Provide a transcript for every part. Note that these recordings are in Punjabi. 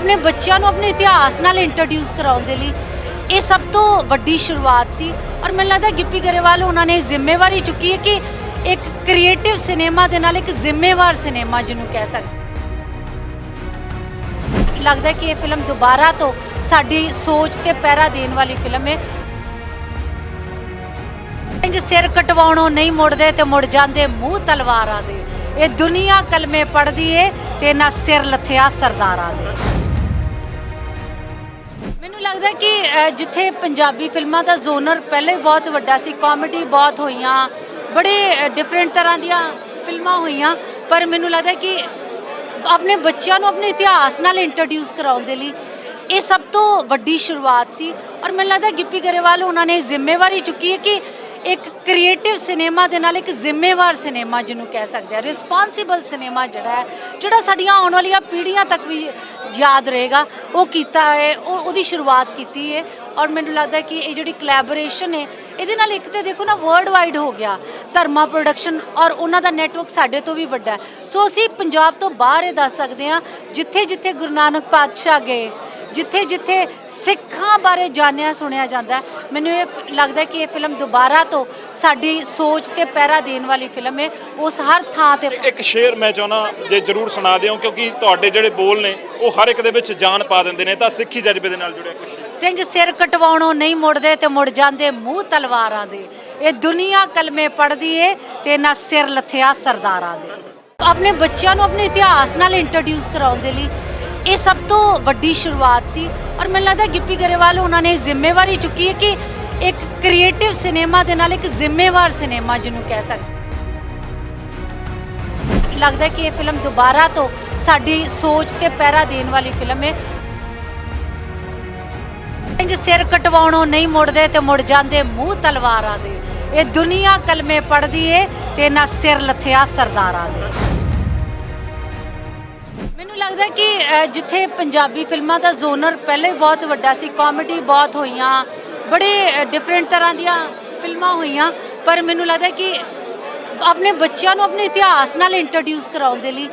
ਆਪਣੇ ਬੱਚਿਆਂ ਨੂੰ ਆਪਣੇ ਇਤਿਹਾਸ ਨਾਲ ਇੰਟਰੋਡਿਊਸ ਕਰਾਉਣ ਦੇ ਲਈ ਇਹ ਸਭ ਤੋਂ ਵੱਡੀ ਸ਼ੁਰੂਆਤ ਸੀ ਔਰ ਮੈਨੂੰ ਲੱਗਦਾ ਗਿੱਪੀ ਗਰੇਵਾਲ ਉਹਨਾਂ ਨੇ ਜ਼ਿੰਮੇਵਾਰੀ ਚੁੱਕੀ ਹੈ ਕਿ ਇੱਕ ਕ੍ਰੀਏਟਿਵ ਸਿਨੇਮਾ ਦੇ ਨਾਲ ਇੱਕ ਜ਼ਿੰਮੇਵਾਰ ਸਿਨੇਮਾ ਜਿਹਨੂੰ ਕਹਿ ਸਕਦੇ ਲੱਗਦਾ ਕਿ ਇਹ ਫਿਲਮ ਦੁਬਾਰਾ ਤੋਂ ਸਾਡੀ ਸੋਚ ਤੇ ਪਹਿਰਾ ਦੇਣ ਵਾਲੀ ਫਿਲਮ ਹੈ। ਸਿੰਘ ਸਿਰ ਕਟਵਾਉਣੋਂ ਨਹੀਂ ਮੁੜਦੇ ਤੇ ਮੁੜ ਜਾਂਦੇ ਮੂੰਹ ਤਲਵਾਰਾਂ ਦੇ। ਇਹ ਦੁਨੀਆ ਕਲਮੇ ਪੜਦੀ ਏ ਤੇ ਨਾ ਸਿਰ ਲੱਥਿਆ ਸਰਦਾਰਾਂ ਦੇ। ਮੈਨੂੰ ਲੱਗਦਾ ਕਿ ਜਿੱਥੇ ਪੰਜਾਬੀ ਫਿਲਮਾਂ ਦਾ ਜ਼ੋਨਰ ਪਹਿਲੇ ਬਹੁਤ ਵੱਡਾ ਸੀ, ਕਾਮੇਡੀ ਬਹੁਤ ਹੋਈਆਂ, ਬੜੇ ਡਿਫਰੈਂਟ ਤਰ੍ਹਾਂ ਦੀਆਂ ਫਿਲਮਾਂ ਹੋਈਆਂ, ਪਰ ਮੈਨੂੰ ਲੱਗਦਾ ਕਿ ਆਪਣੇ ਬੱਚਿਆਂ ਨੂੰ ਆਪਣੇ ਇਤਿਹਾਸ ਨਾਲ ਇੰਟਰੋਡਿਊਸ ਕਰਾਉਣ ਦੇ ਲਈ ਇਹ ਸਭ ਤੋਂ ਵੱਡੀ ਸ਼ੁਰੂਆਤ ਸੀ। ਔਰ ਮੈਨੂੰ ਲੱਗਦਾ ਗਿੱਪੀ ਗਰੇਵਾਲ ਉਹਨਾਂ ਨੇ ਜ਼ਿੰਮੇਵਾਰੀ ਚੁੱਕੀ ਹੈ ਕਿ ਇੱਕ ਕ੍ਰੀਏਟਿਵ ਸਿਨੇਮਾ ਦੇ ਨਾਲ ਇੱਕ ਜ਼ਿੰਮੇਵਾਰ ਸਿਨੇਮਾ ਜਿਹਨੂੰ ਕਹਿ ਸਕਦੇ ਆ ਰਿਸਪਾਂਸਿਬਲ ਸਿਨੇਮਾ ਜਿਹੜਾ ਹੈ, ਜਿਹੜਾ ਸਾਡੀਆਂ ਆਉਣ ਵਾਲੀਆਂ ਪੀੜ੍ਹੀਆਂ ਤੱਕ ਵੀ ਯਾਦ ਰਹੇਗਾ। ਉਹ ਕੀਤਾ ਹੈ, ਉਹ, ਉਹਦੀ ਸ਼ੁਰੂਆਤ ਕੀਤੀ ਹੈ ਔਰ ਮੈਨੂੰ ਲੱਗਦਾ ਕਿ ਇਹ ਜਿਹੜੀ ਕੋਲੈਬੋਰੇਸ਼ਨ ਹੈ, ਇਹਦੇ ਨਾਲ ਇੱਕ ਤੇ ਦੇਖੋ ਨਾ ਵਰਲਡ ਵਾਈਡ ਹੋ ਗਿਆ। ਧਰਮਾ ਪ੍ਰੋਡਕਸ਼ਨ ਔਰ ਉਹਨਾਂ ਦਾ ਨੈਟਵਰਕ ਸਾਡੇ ਤੋਂ ਵੀ ਵੱਡਾ ਸੋ ਅਸੀਂ ਪੰਜਾਬ ਤੋਂ ਬਾਹਰ ਇਹ ਦੱਸ ਸਕਦੇ ਹਾਂ ਜਿੱਥੇ ਜਿੱਥੇ ਗੁਰੂ ਨਾਨਕ ਪਾਤਸ਼ਾਹ ਗਏ ਜਿੱਥੇ ਜਿੱਥੇ ਸਿੱਖਾਂ ਬਾਰੇ ਜਾਣਿਆ ਸੁਣਿਆ ਜਾਂਦਾ ਮੈਨੂੰ ਇਹ ਲੱਗਦਾ ਕਿ ਇਹ ਫਿਲਮ ਦੁਬਾਰਾ ਤੋਂ ਸਾਡੀ ਸੋਚ ਤੇ ਪਹਿਰਾ ਦੇਣ ਵਾਲੀ ਫਿਲਮ ਹੈ। ਉਸ ਹਰ ਥਾਂ ਤੇ ਇੱਕ ਸ਼ੇਰ ਮੈਂ ਚਾਹਣਾ ਜੇ ਜਰੂਰ ਸੁਣਾ ਦਿਓ ਕਿਉਂਕਿ ਤੁਹਾਡੇ ਜਿਹੜੇ ਬੋਲ ਨੇ ਉਹ ਹਰ ਇੱਕ ਦੇ ਵਿੱਚ ਜਾਨ ਪਾ ਦਿੰਦੇ ਨੇ ਤਾਂ ਸਿੱਖੀ ਜਜ਼ਬੇ ਦੇ ਨਾਲ ਜੁੜਿਆ ਕੁਝ ਸਿੰਘ ਸਿਰ ਕਟਵਾਉਣੋਂ ਨਹੀਂ ਮੁੜਦੇ ਤੇ ਮੁੜ ਜਾਂਦੇ ਮੂੰਹ ਤਲਵਾਰਾਂ ਦੇ। ਇਹ ਦੁਨੀਆ ਕਲਮੇ ਪੜਦੀ ਏ ਤੇ ਨਾ ਸਿਰ ਲੱਥਿਆ ਸਰਦਾਰਾਂ ਦੇ। ਆਪਣੇ ਬੱਚਿਆਂ ਨੂੰ ਆਪਣੇ ਇਤਿਹਾਸ ਨਾਲ ਇੰਟਰੋਡਿਊਸ ਕਰਾਉਣ ਦੇ ਲਈ ਇਹ ਸਭ ਤੋਂ ਵੱਡੀ ਸ਼ੁਰੂਆਤ ਸੀ ਔਰ ਮੈਨੂੰ ਲੱਗਦਾ ਗਿੱਪੀ ਗਰੇਵਾਲ ਉਹਨਾਂ ਨੇ ਜ਼ਿੰਮੇਵਾਰੀ ਚੁੱਕੀ ਹੈ ਕਿ ਇੱਕ ਕ੍ਰੀਏਟਿਵ ਸਿਨੇਮਾ ਦੇ ਨਾਲ ਇੱਕ ਜ਼ਿੰਮੇਵਾਰ ਸਿਨੇਮਾ ਜਿਹਨੂੰ ਕਹਿ ਸਕਦੇ ਲੱਗਦਾ ਕਿ ਇਹ ਫਿਲਮ ਦੁਬਾਰਾ ਤੋਂ ਸਾਡੀ ਸੋਚ ਤੇ ਪਹਿਰਾ ਦੇਣ ਵਾਲੀ ਫਿਲਮ ਹੈ। ਸਿੰਘ ਸਿਰ ਕਟਵਾਉਣੋਂ ਨਹੀਂ ਮੁੜਦੇ ਤੇ ਮੁੜ ਜਾਂਦੇ ਮੂੰਹ ਤਲਵਾਰਾਂ ਦੇ। ਇਹ ਦੁਨੀਆ ਕਲਮੇ ਪੜਦੀ ਏ ਤੇ ਨਾ ਸਿਰ ਲੱਥਿਆ ਸਰਦਾਰਾਂ ਦੇ। ਮੈਨੂੰ ਲੱਗਦਾ ਕਿ ਅ, ਜਿੱਥੇ ਪੰਜਾਬੀ ਫਿਲਮਾਂ ਦਾ ਜ਼ੋਨਰ ਪਹਿਲੇ ਬਹੁਤ ਵੱਡਾ ਸੀ ਕਾਮੇਡੀ ਬਹੁਤ ਹੋਈਆਂ ਬੜੇ ਡਿਫਰੈਂਟ ਤਰ੍ਹਾਂ ਦੀਆਂ ਫਿਲਮਾਂ ਹੋਈਆਂ ਪਰ ਮੈਨੂੰ ਲੱਗਦਾ ਕਿ ਆਪਣੇ ਬੱਚਿਆਂ ਨੂੰ ਆਪਣੇ ਇਤਿਹਾਸ ਨਾਲ ਇੰਟਰੋਡਿਊਸ ਕਰਾਉਣ ਦੇ ਲਈ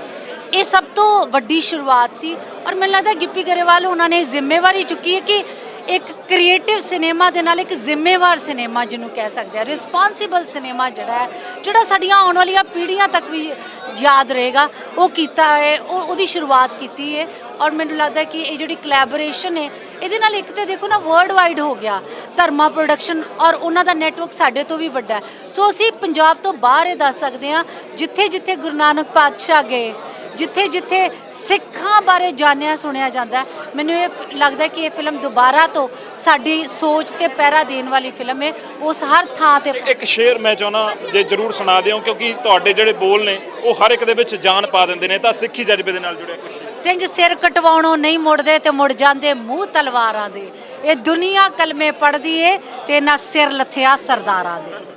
ਇਹ ਸਭ ਤੋਂ ਵੱਡੀ ਸ਼ੁਰੂਆਤ ਸੀ। ਔਰ ਮੈਨੂੰ ਲੱਗਦਾ ਗਿੱਪੀ ਗਰੇਵਾਲ ਉਹਨਾਂ ਨੇ ਜ਼ਿੰਮੇਵਾਰੀ ਚੁੱਕੀ ਹੈ ਕਿ ਇੱਕ ਕ੍ਰੀਏਟਿਵ ਸਿਨੇਮਾ ਦੇ ਨਾਲ ਇੱਕ ਜ਼ਿੰਮੇਵਾਰ ਸਿਨੇਮਾ ਜਿਹਨੂੰ ਕਹਿ ਸਕਦੇ ਆ, ਰਿਸਪਾਂਸਿਬਲ ਸਿਨੇਮਾ ਜਿਹੜਾ ਹੈ, ਜਿਹੜਾ ਸਾਡੀਆਂ ਆਉਣ ਵਾਲੀਆਂ ਪੀੜ੍ਹੀਆਂ ਤੱਕ ਵੀ ਯਾਦ ਰਹੇਗਾ, ਉਹ ਕੀਤਾ ਹੈ, ਉਹ ਉਹਦੀ ਸ਼ੁਰੂਆਤ ਕੀਤੀ ਹੈ ਔਰ ਮੈਨੂੰ ਲੱਗਦਾ ਕਿ ਇਹ ਜਿਹੜੀ ਕੋਲੈਬੋਰੇਸ਼ਨ ਹੈ, ਇਹਦੇ ਨਾਲ ਇੱਕ ਤੇ ਦੇਖੋ ਨਾ ਵਰਲਡ ਵਾਈਡ ਹੋ ਗਿਆ, ਧਰਮਾ ਪ੍ਰੋਡਕਸ਼ਨ ਔਰ ਉਹਨਾਂ ਦਾ ਨੈਟਵਰਕ ਸਾਡੇ ਤੋਂ ਵੀ ਵੱਡਾ ਸੋ ਅਸੀਂ ਪੰਜਾਬ ਤੋਂ ਬਾਹਰ ਇਹ ਦੱਸ ਸਕਦੇ ਹਾਂ ਜਿੱਥੇ ਜਿੱਥੇ ਗੁਰੂ ਨਾਨਕ ਪਾਤਸ਼ਾਹ ਗਏ ਜਿੱਥੇ ਜਿੱਥੇ ਸਿੱਖਾਂ ਬਾਰੇ ਜਾਣਿਆ ਸੁਣਿਆ ਜਾਂਦਾ ਮੈਨੂੰ ਇਹ ਲੱਗਦਾ ਕਿ ਇਹ ਫਿਲਮ ਦੁਬਾਰਾ ਤੋਂ ਸਾਡੀ ਸੋਚ ਤੇ ਪਹਿਰਾ ਦੇਣ ਵਾਲੀ ਫਿਲਮ ਹੈ। ਉਸ ਹਰ ਥਾਂ ਤੇ ਇੱਕ ਸ਼ੇਰ ਮੈਂ ਚਾਹਣਾ ਜੇ ਜਰੂਰ ਸੁਣਾ ਦਿਓ ਕਿਉਂਕਿ ਤੁਹਾਡੇ ਜਿਹੜੇ ਬੋਲ ਨੇ ਉਹ ਹਰ ਇੱਕ ਦੇ ਵਿੱਚ ਜਾਨ ਪਾ ਦਿੰਦੇ ਨੇ ਤਾਂ ਸਿੱਖੀ ਜਜ਼ਬੇ ਦੇ ਨਾਲ ਜੁੜਿਆ ਕੁਝ ਸਿੰਘ ਸਿਰ ਕਟਵਾਉਣੋਂ ਨਹੀਂ ਮੁੜਦੇ ਤੇ ਮੁੜ ਜਾਂਦੇ ਮੂੰਹ ਤਲਵਾਰਾਂ ਦੇ। ਇਹ ਦੁਨੀਆ ਕਲਮੇ ਪੜਦੀ ਏ ਤੇ ਨਾ ਸਿਰ ਲੱਥਿਆ ਸਰਦਾਰਾਂ ਦੇ।